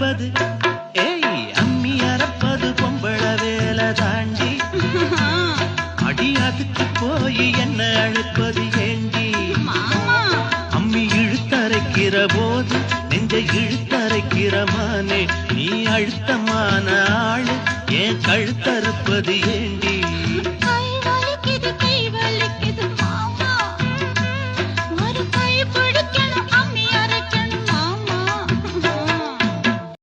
அறுப்பது. ஏய் அம்மி அறப்பது பொம்பள வேலை தாண்டி. அடி போய் என்ன அழுப்பது ஏண்டி? அம்மி இழுத்தரைக்கிற போது நெஞ்ச இழுத்தரைக்கிற மானே நீ அழுத்தமான ஆளு ஏன் கழுத்தறுப்பது ஏண்டி?